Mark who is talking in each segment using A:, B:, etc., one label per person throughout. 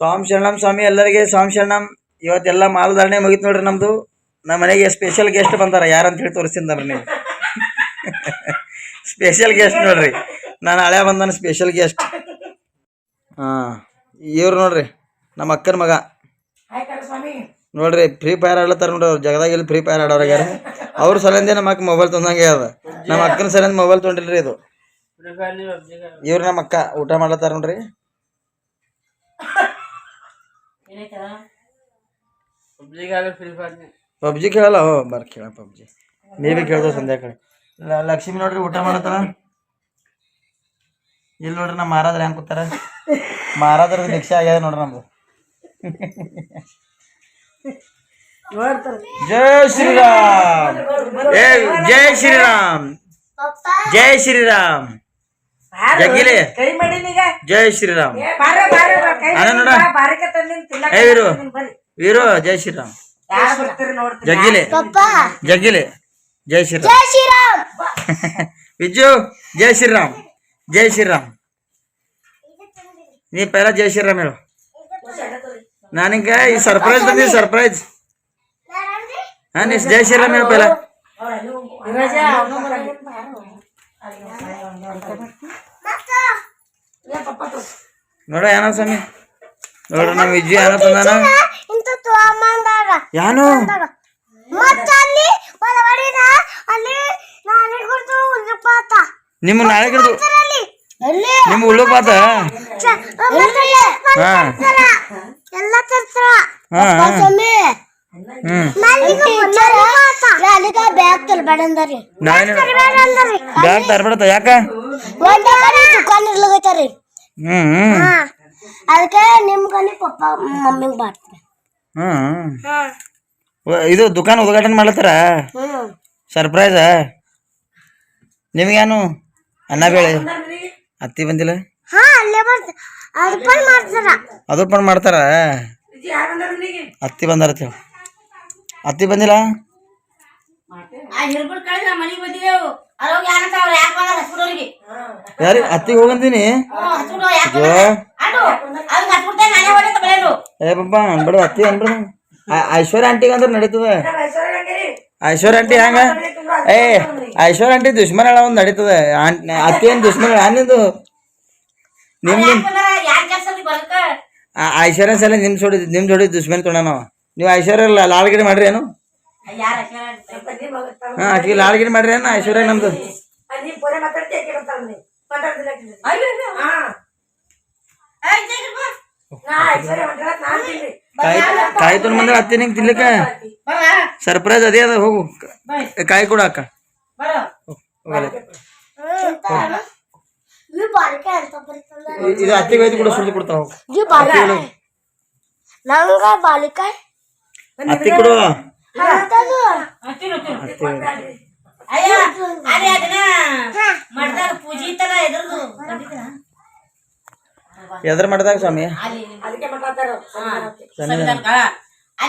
A: ಸ್ವಾಮಿ ಶರಣಂ ಸ್ವಾಮಿ ಎಲ್ಲರಿಗೆ ಸ್ವಾಮಿ ಶರಣಂ. ಇವತ್ತೆಲ್ಲ ಮಾಲಧಾರಣೆ ಮುಗಿತು ನೋಡ್ರಿ ನಮ್ಮದು ನಮ್ಮ ಮನೆಗೆ ಸ್ಪೆಷಲ್ ಗೆಸ್ಟ್ ಬಂದಾರ. ಯಾರಂತ ಹೇಳಿ ತೋರಿಸ್ತೀನಿ ನೀವು. ಸ್ಪೆಷಲ್ ಗೆಸ್ಟ್ ನೋಡ್ರಿ. ನಾನು ಹಳೆ ಬಂದಾನ ಸ್ಪೆಷಲ್ ಗೆಸ್ಟ್ ಹಾಂ ಇವ್ರು ನೋಡ್ರಿ ನಮ್ಮ ಅಕ್ಕನ ಮಗ. ನೋಡ್ರಿ ಫ್ರೀ ಫೈರ್ ಆಡ್ಲತ್ತಾರ ನೋಡ್ರಿ ಅವ್ರು. ಜಗದಾಗ ಇಲ್ಲಿ ಫ್ರೀ ಫೈರ್ ಯಾರು? ಅವ್ರ ಸಲಿಂದೇ ನಮ್ಮ ಅಕ್ಕ ಮೊಬೈಲ್ ತೊಂದಂಗೆ ಅದ. ನಮ್ಮ ಅಕ್ಕನ ಸಲಿಂದ ಮೊಬೈಲ್ ತೊಗೊಂಡಿಲ್ರಿ ಇದು. ಇವ್ರು ನಮ್ಮ ಅಕ್ಕ ಊಟ ಮಾಡ್ಲತ್ತಾರ ನೋಡ್ರಿ. ಪಬ್ಜಿ ಕೇಳಲ್ಲ ಹೋ ಬರ್ ಕೇಳ ಪಬ್ಜಿ ನೀ ಬಿ ಕೇಳ್ದೋ ಸಂಧ್ಯಾಕಾಳಿ ಲಕ್ಷ್ಮಿ ನೋಡ್ರಿ ಊಟ ಮಾಡತ್ತಾರ ಇಲ್ಲಿ ನೋಡ್ರಿ ನಮ್ಮ ಮಾರಾದ್ರ ಹೆಂಗೆ ಕೂತಾರ ಮಾರಾದ್ರ ಭಿಕ್ಷೆ ಆಗ್ಯದ ನೋಡ್ರಿ ನಮ್ದು ಜೈ ಶ್ರೀರಾಮ್ ಏ ಜೈ ಶ್ರೀರಾಮ್ ಜೈ ಶ್ರೀರಾಮ್ ಜಗ್ಗಿಲಿ
B: ಕೈ ಮಾಡೀನೀಗ
A: ಜೈ ಶ್ರೀರಾಮ್.
B: ಬಾರ ಬಾರ ಬಾರ, ಕೈ
A: ಅಣ್ಣ ನೋಡ.
B: ಬಾ, ಬಾರಿಕೆ ತಂದೀನಿ, ತಿನ್ನಕ್
A: ಏ ವೀರು.
B: ತಂದೀನಿ, ಬರ್ರಿ.
A: ವೀರು ಜೈ ಶ್ರೀರಾಮ್.
B: ಯಾರ್ ಬರ್ತೀರಿ ನೋಡ್ತೀನಿ.
A: ಜಗ್ಗಿಲಿ ಜಗ್ಗಿಲಿ ಜೈ ಶ್ರೀರಾಮ್.
C: ಜೈ ಶ್ರೀರಾಮ್.
A: ವಿಜ್ಜು ಜೈ ಶ್ರೀರಾಮ್. ಜೈ ಶ್ರೀರಾಮ್. ನೀ ಪೈಲ ಜೈ ಶ್ರೀರಾಮ್ ಹೇಳು. ನಾನೀಗ ಈ ಸರ್ಪ್ರೈಸ್ ಬಂದಿದ್ದು ಸರ್ಪ್ರೈಸ್ ಹಾ ನೀ ಜೈ ಶ್ರೀರಾಮ್ ಹೇಳು ಪೈಲ
B: ವಿರಾಜ, ಅವ್ನು ಬರಂಗಿಲ್ಲ, ಬಾರೋ. ಏ ಪಪ್ಪ ತಗೋ.
A: ನೋಡ ಏನ ಸ್ವಾಮಿ. ನೋಡ ನಮ್ಮ ವಿಜಯ ಏನ ತಂದಾನ ಯಾನು? ನಿಮ್ಮ ನಾಳೆ ಗಿಡದು ನಿಮ್ಮ ಉಳ್ಳು ಪಾತ ಹಾ.
C: ಎಲ್ಲ ತರ್ತಾರ.
A: ಹಾ ಹಾ. ಹ್ಮ್.
C: ಅಲ್ಲಿಗ ಬ್ಯಾಗ್ ತರ್ಬೇಡ ಅಂದಾರಿ.
A: ನಾಳೆ
C: ತರ್ಬೇಡ ಅಂದಾರಿ.
A: ಬ್ಯಾಗ್ ತರ್ಬಿಡತ್ತ ಯಾಕ?
C: ಒಂದ್ ಕಡೆ ದುಕಾನ್ ಇರ್ಲಾಗೈತಾರಿ
A: ಹ್ಮ್ ಹ್ಮ್.
C: ಹಾ. ಅದಕ್ಕೆ ನಿಮ್ ಪಪ್ಪ ಮಮ್ಮಿಗ್ ಮಾಡ್ತಾರೆ
A: ಹ್ಮ್ ಇದು ದುಕಾನ್ ಉದ್ಘಾಟನೆ ಮಾಡ್ಲತ್ತಾರ? ಸರ್ಪ್ರೈಸ್ ನಿಮ್ಗೇನು? ಅನ್ನ ಬೇಳೆ? ಅತ್ತಿ ಬಂದಿಲ್ಲ? ಅದು ಪಣ್ ಮಾಡ್ತಾರ? ಅತ್ತಿ ಬಂದಾರ ಅಂತ ಅತ್ತಿ ಬಂದಿಲ್ಲ?
D: ಆ ಹಿರ್ಬಿಡ್ ಕಳ್ಸಿ ನಮ್ಮ ಮನೆಗೆ ಬಂದಿದ್ದೆವು ಅರೋಗ ಏನಂತ ಅವ್ರು ಯಾಕೆ ಬಂದಾರ ಹಸ್ಬಿಡೋರಿಗೆ
A: ಯಾರಿ ಅತ್ತಿಗೆ ಹೋಗಂತೀನಿ.
D: ಹಸ್ಬಿಡೋ ಯಾಕೆ ಅವ್ರಿಗೆ ಹಸ್ಬಿಡ್ತೇನೆ ನಾನೇ
A: ಏ ಪಪ್ಪ ಅನ್ಬಿಡು ಅತ್ತಿ ಅನ್ಬಿಡು. ಐಶ್ವರ್ಯ ಆಂಟಿಗೆ ಅಂದ್ರೆ ನಡೀತದ? ಐಶ್ವರ್ಯ ಆಂಟಿ ಹಂಗ? ಏ ಐಶ್ವರ್ಯ ಆಂಟಿ ದುಶ್ಮನ ಒಂದು ನಡೀತದ. ಅತ್ತಿ ಏನು ದುಶ್ಮನ ನಿಂದು? ನಿಮ್ ಆ- ಐಶ್ವರ್ಯ ಸಲ ನಿಮ್ ಜೋಡಿ ನಿಮ್ ಜೋಡಿ ದುಶ್ಮನ್ ತೊಗೊಂಡ ನಾವು ನೀವು ಐಶ್ವರ್ಯ ಲ- ಲಾಲ್ಗಿರಿ ಮಾಡ್ರಿ ಏನು? ಹಾ ಆಕಿ ಲಾಲ್ಗಿರಿ ಮಾಡ್ರಿ ಏನು ಐಶ್ವರ್ಯ ನಮ್ದು.
B: ಆ, ನೀ ಫೋನೇ ಮಾತಾಡ್ತಿ, ಆಕಿ ಬರ್ತಾಳ ಮನೆಗೆ. ಮಾತಾಡ್ತಿಲ್ಲ ಆಕಿ. ಹಾ. ನಾ ಐಶ್ವರ್ಯ ಹೊಂಟಾಳ, ನಾ ಅಂತೀನಿ.
A: ಕಾಯಿ ಕಾಯಿ ತೊಗೊಂಡ್ ಬಂದ್ರೆ ಅತ್ತಿ ನಿಂಗೆ ತಿನ್ಲಿಕ್ಕ? ಸರ್ಪ್ರೈಸ್ ಅದೇ ಅದ ಹೋಗು. ಕ- ಕಾಯಿ ಕೊಡು ಅಕ್ಕ.
D: ಬರೋ
A: ಹೋಗಲ್ಲ.
C: ಈ ಬಾರಿಕೆ ಅಂತ ಬರ್ತದ
A: ಇದು ಅತ್ತಿಗೆ ಒಯ್ದು ಕೂಡ ಸುಳ್ಳು ಕೊಡ್ತಾವ. ಹೋಗು
C: ಈ ಬಾರಿಕೆ ನಂಗ ಬಾಲಿಕಾಯ್.
A: ಅತ್ತಿ ಕೊಡು.
C: ಅಂತದು
D: ತಿನ್ನು ತಿನ್ನು ಅಯ್ಯ ಅದೇ ಅದನ್ನ ಮಾಡ್ದಾಗ ಪೂಜೆ ಇತ್ತಲ್ಲ ಎದುರ್ದು? ಬಂದಿದ್ರಾ?
A: ಎದ್ರ ಮಾಡ್ದಾಗ ಸ್ವಾಮಿ?
D: ಅಲ್ಲಿ.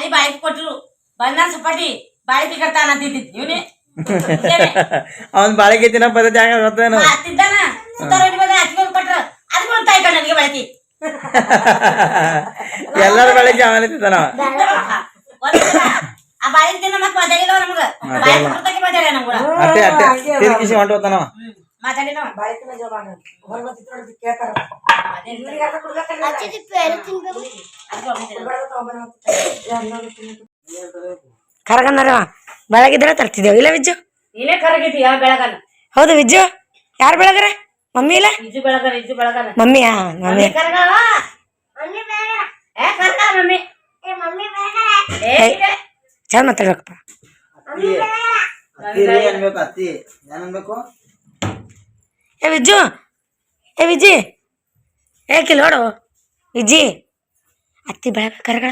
D: ಬಾಳಿಕೆ ಕೊಟ್ರು ಬಂದ ಸಪಾಟಿ ಕಟ್ತಾನ ಅಂತಿದ್ದಿ ಇವನೇ
A: ಅವನ್ ಬಾಳಿಗೆ ತಿನ್ನ ಪದ್ಧತಿ ಹಂಗ ಗೊತ್ತೇನು?
D: ಹತ್ತಿದ್ದಾನ ಸುತ್ತಾರ ಬಂದ ಹಚ್ಕೊಂಡು ಕೊಟ್ರ. ಅದು ತಾಯಿ ಕಣ್ಣ ನನಗೆ
A: ಎಲ್ಲರ ಬಾಳಿಕೆ ಅವನೇ ತಿಂತಾನ
D: ಆ ಬಾಯಿಂದ ತಿನ್ನ ಮತ್ತೆ ಮಾತಾಡಿಲ್ಲ. ನಮ್ಗ. ಬಾಳಿಕೆ ಕೊಡ್ತಾಕೆ ಮಾತಾಡ್ಯ ನಮ್ಗ
A: ಅಟ್ಟೆ ಅಟ್ಟೆ ತಿರ್ಗಿಸಿ ಹೊಂಟೋತಾನವ
D: ಹ್ಮ್ ಮಾತಾಡಿನವ.
B: ಬಾಳಿಕೆನ ಜೋಬ ಅನ್ನೋದು. ಹೊರಗ್ ಬರ್ತಿತ್ತು ನೋಡ್ತಿ, ಕೇಳ್ತಾರ. ಇವ್ರಿಗೆ ಯಾಕೆ ಕೊಡ್ಬೇಕಲ್ಲ?
C: ಅಚ್ಚಿದ ಪೇರು ತಿನ್ಬೇಕು.
B: ಕೊಡ್ಬಾರ್ದು ತಗೊಂಬರೋಣ ಅಂತ. ಯಾರ್ನಾದ್ರು ತಿನ್ನೋದು.
E: ಕರಗಂದರ ಬೆಳಗಿದ್ರೆ ತರ್ತಿದ್ದೇವೆ. ಇಲ್ಲ ವಿಜ್ಜು?
D: ಇಲ್ಲೇ ಕರಗೈತಿ ಯಾವ ಬೆಳಗಲ್ಲ
E: ಹೌದು ವಿಜ್ಜು. ಯಾರು ಬೆಳಗರೆ? ಮಮ್ಮಿ ಇಲ್ಲ?
D: ವಿಜ್ಜು ಬೆಳಗಲ್ಲ ವಿಜ್ಜು ಬೆಳಗಲ್ಲ
E: ಮಮ್ಮಿ. ಹಾ ಮಮ್ಮಿ
C: ಮಮ್ಮಿ
D: ಏ ಕರ್ಕ ಮಮ್ಮಿ.
C: ಏ ಮಮ್ಮಿ ಬೇಗ
D: ಏ ಇದೆ.
E: ಚಂದ ಮಾತಾಡ್ಬೇಕಪ್ಪ. ಏ ವಿಜ್ಜು ಏ ವಿಜ್ಜಿ ಏ ಕಿಲ್ ನೋಡು ವಿಜ್ಜಿ. ಅತ್ತಿ ಬೆಳಗ ಕರಗಳ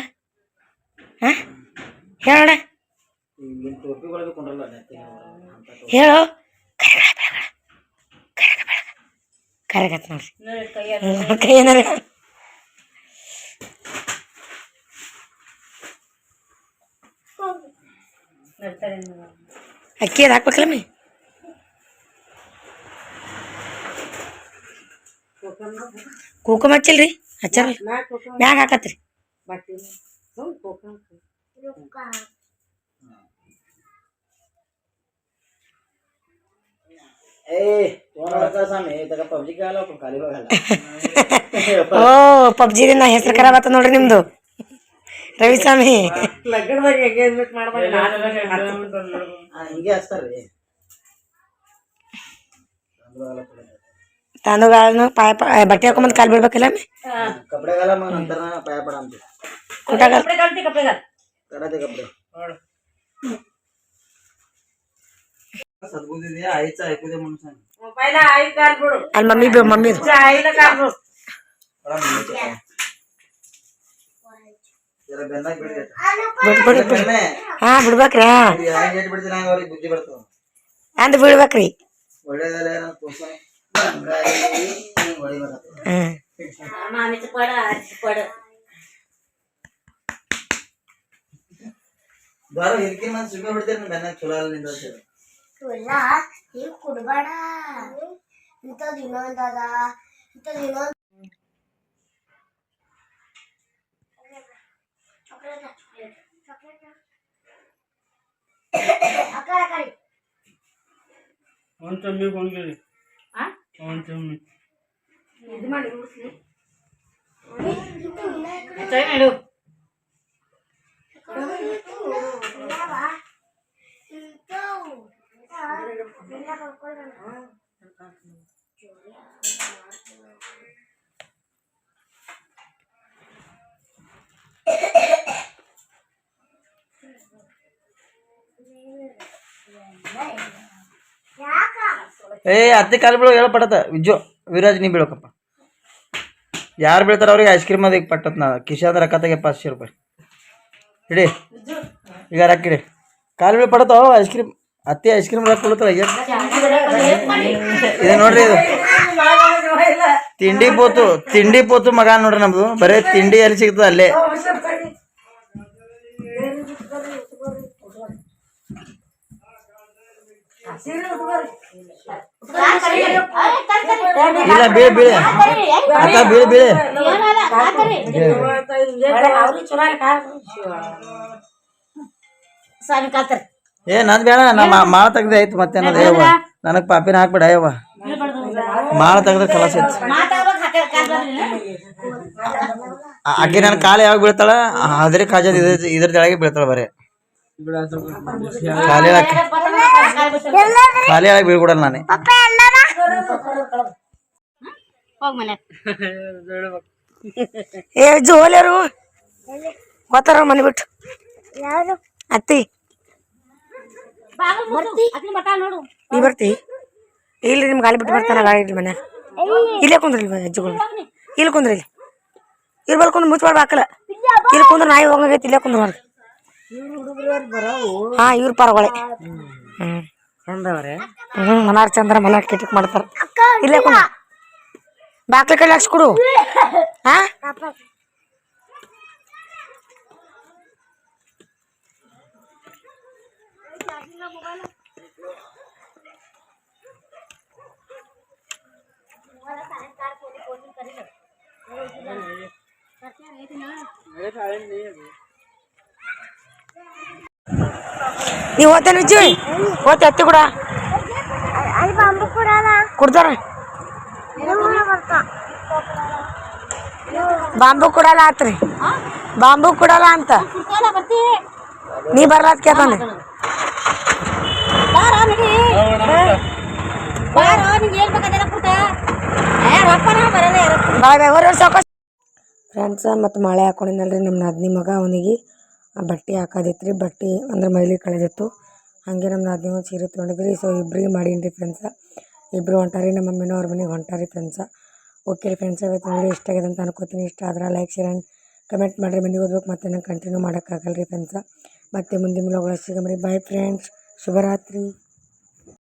E: ಹಾ? ಹೇಳೋಣ. ಹೇಳು. ಕರಗಳ ಬೆಳಗಳ ಕರಗ ಬೆಳಗ. ಕರಗತ್ ನೋಡ್ರಿ. ಕೈ ಏನಾರ
D: ನಡ್ತಾರೆ ನೀವು.
E: ಅಕ್ಕಿ ಅದು ಹಾಕ್ಬೇಕಲ್ಲ ಮಿ ಕುಂಕುಮ ಹಚ್ಚಿಲ್ರಿ? ಹಚ್ಚಾರ ಮ್ಯಾಗ ಹಾಕತ್ರಿ.
A: ಏ ಸ್ವಾಮಿ ಪಬ್ಜಿ
E: ಓ ಪಬ್ಜಿದಿಂದ ಹೆಸರು ಖರಾಬ್ ಆತ ನೋಡ್ರಿ ನಿಮ್ದು. ರವಿಸ್ವಾಮಿ
B: ಲಗ್ನದಾಗ
E: ಪಾಯ ಬಟ್ಟೆ ಹಾಕೊಂಬಂದ್ ಕಾಲ್ ಬಿಡ್ಬೇಕಲ್ಲ ಅಲ್ಲಿ ಮಮ್ಮಿ ಮಮ್ಮಿ ಬಿಡ್ಬೇಕ್ರಿ ಅಂದ ಬಿಡ್ಬೇಕ್ರಿ
A: ಬಾರೋ ಹಿರಿಕಿನ ಮಂದಿ ಸುಮ್ಮನೆ ಬಿಡ್ತೇನೆ ಬೆನ್ನಾಗ ಚಲೋ ಅಲ್ಲ ನಿಂದ
C: ಇಲ್ಲ ಈಗ ಕೊಡ್ಬೇಡ ಇಂಥದ್ದು ಇನ್ನೊಂದದ ಇಂಥದ್ದು ಇನ್ನೊಂದು ಅದ ಇಂಥದ್ದು ಇನ್ನೊಂದು
D: ಹೇಳು
A: ಏ, ಅತ್ತೆ ಕಾಲು ಬೀಳೋ ಹೇಳ ಪಡತ ವಿಜು ವಿರಾಜ್ ನೀ ಬೀಳಕಪ್ಪ ಯಾರು ಬೀಳ್ತಾರ ಅವ್ರಿಗೆ ಐಸ್ ಕ್ರೀಮ್ ಅದಕ್ಕೆ ಪಟ್ಟತ್ ನಾ. ಕಿಶಾದ ರೊಕ್ಕ ತೆಗೆ ಪಾಚಶೆ ರೂಪಾಯಿ. ಇಡಿ ಈಗ ರೊಕ್ಕ ಇಡಿ ಕಾಲು ಬೀಳು ಪಡತಾವ ಐಸ್ ಕ್ರೀಮ್ ಅತ್ತೆ ಐಸ್ ಕ್ರೀಮ್ ರೊಕ್ಕ ಕೊಡ್ತಾರ ಇದು ನೋಡ್ರಿ ಇದು. ತಿಂಡಿ ಪೋತು ತಿಂಡಿ ಪೋತು ಮಗ ನೋಡ್ರಿ ನಮ್ದು. ಬರೇ ತಿಂಡಿ ಎಲ್ಲಿ ಸಿಗ್ತದ ಅಲ್ಲೇ. ಇಲ್ಲ, ಬೀಳಿ ಬೀಳಿ. ಅಕ್ಕ ಬೀಳಿ ಬೀಳಿ. ಏ ಬೇಡ ನಮ್ಮ ಮಾಳ ತೆಗ್ದೆ ಆಯ್ತು ಮತ್ತೆ ಅನ್ನೋದು ನನಗ್ ಪಾಪಿನ ಹಾಕ್ಬಿಡ ಯವ್ವ ಮಾಳ ತೆಗ್ದ್ರೆ ಕಲಸ ಐತಿ.
D: ಕಾಲ್
A: ನನ್ನ ಕಾಲು ಯಾವಾಗ ಬೀಳ್ತಾಳ? ಅದ್ರ ಕಾಜದ ಇದ್ರ ಇದ್ರ ಬೀಳ್ತಾಳ ಬರೇ. ಖಾಲಿ ಆಗಿ ಬೀಳ್ಕೊಡಲ್ಲ ನಾನೇ.
D: ಹೋಗ್
E: ಏ ಅಜ್ಜು ಹೋಲ್ಯಾರು ಗೊತ್ತಾರ ಮನೆ ಬಿಟ್ಟು.
C: ಯಾರು?
E: ಅತ್ತಿ. ನೀ ಬರ್ತಿ. ಇಲ್ಲಿ ನಿಮ್ಗೆ ಗಾಳಿ ಬಿಟ್ಟು ಬರ್ತಾನ ಗಾಳಿ ಇಲ್ಲಿ ಮನೆ. ಇಲ್ಲೇ ಕುಂದ್ರಿ ಇಲ್ಲಿ ಅಜ್ಜಿಗಳು ಇಲ್ಲಿ ಕುಂದ್ರಿ ಇಲ್ಲಿ. ಇಲ್ಲಿ ಬರ್ಕೊಂಡು ಹಾಕಲ್ಲ ಇಲ್ಲಿ ಕುಂದ್ರ ನಾಯಿ ಹೋಗಂಗೈತಿ ಇಲ್ಲೇ ಕುಂದ್ರ ಹಾ ಇವ್ರ ಪರಗೊಳೆ ಹ್ಮ್.
B: ಚಂದವ್ರೆ
E: ಹ್ಮ್ ಮನಾರ್ ಚಂದ್ರ ಮನಾರ್ ಕಿಟಕ್ ಮಾಡ್ತಾರ. ಇಲ್ಲೇ ಕುಂದ್ರ ಬಾಕ್ಲ ಕಡೆ ಹಾಕ್ಸ್ ಕೊಡು. ಹಾ? ನೀವು ಓದ್ತೇನೆ ವಿಜಯ್? ಹೋಗ್ತೆ ಅತ್ತಿ ಕೂಡ. ಕೊಡ್ತಾರ ಬಾಂಬು ಕೊಡಲ್ಲ ಆತ್ರಿ. ಬಾಂಬು ಕೊಡಲ್ಲ ಅಂತ. ನೀ ಬರ್ಲಾತ್ ಸಾಕು. ಫ್ರೆಂಡ್ಸ ಮತ್ತು ಮಳೆ ಹಾಕೊಂಡಿನಲ್ರಿ ನಮ್ಮ ನಾದ್ನಿ ಮಗ ಅವನಿಗೆ. ಬಟ್ಟೆ ಹಾಕೋದಿತ್ತು ಬಟ್ಟೆ ಅಂದ್ರೆ ಮೈಲಿ ಕಳೆದಿತ್ತು. ಹಾಗೆ ನಮ್ಮ ನಾದಿನಿ ಒಂದು ಸೀರೆ ತೊಗೊಂಡಿದ್ರಿ. ಸೊ ಇಬ್ರಿಗೆ ಮಾಡೀನಿ ರೀ ಫ್ರೆಂಡ್ಸ ಇಬ್ಬರು ಹೊಂಟಾರಿ, ನಮ್ಮ ಮಮ್ಮಿನೂ ಅವ್ರ ಮನೆಗೆ ಹೊಂಟಾರಿ ಫ್ರೆಂಡ್ಸ ಓಕೆ ರೀ ಫ್ರೆಂಡ್ಸ್ ಇವತ್ತು ನೋಡಿ ಇಷ್ಟ ಆಗಿದೆ ಅಂತ ಅನ್ಕೋತೀನಿ. ಇಷ್ಟ ಆದ್ರೆ ಲೈಕ್ ಶೇರ್ ಆ್ಯಂಡ್ ಕಮೆಂಟ್ ಮಾಡಿರಿ. ಮನೆಗೆ ಓದ್ಬೇಕು ಮತ್ತೆ ನಂಗೆ ಕಂಟಿನ್ಯೂ ಮಾಡೋಕ್ಕಾಗಲ್ಲ ರೀ ಫ್ರೆಂಡ್ಸ ಮತ್ತೆ ಮುಂದಿನ ಬ್ಲಾಗ್ಗಳು ಸಿಗಮ್ರಿ ಬಾಯ್ ಫ್ರೆಂಡ್ಸ್ ಶುಭರಾತ್ರಿ.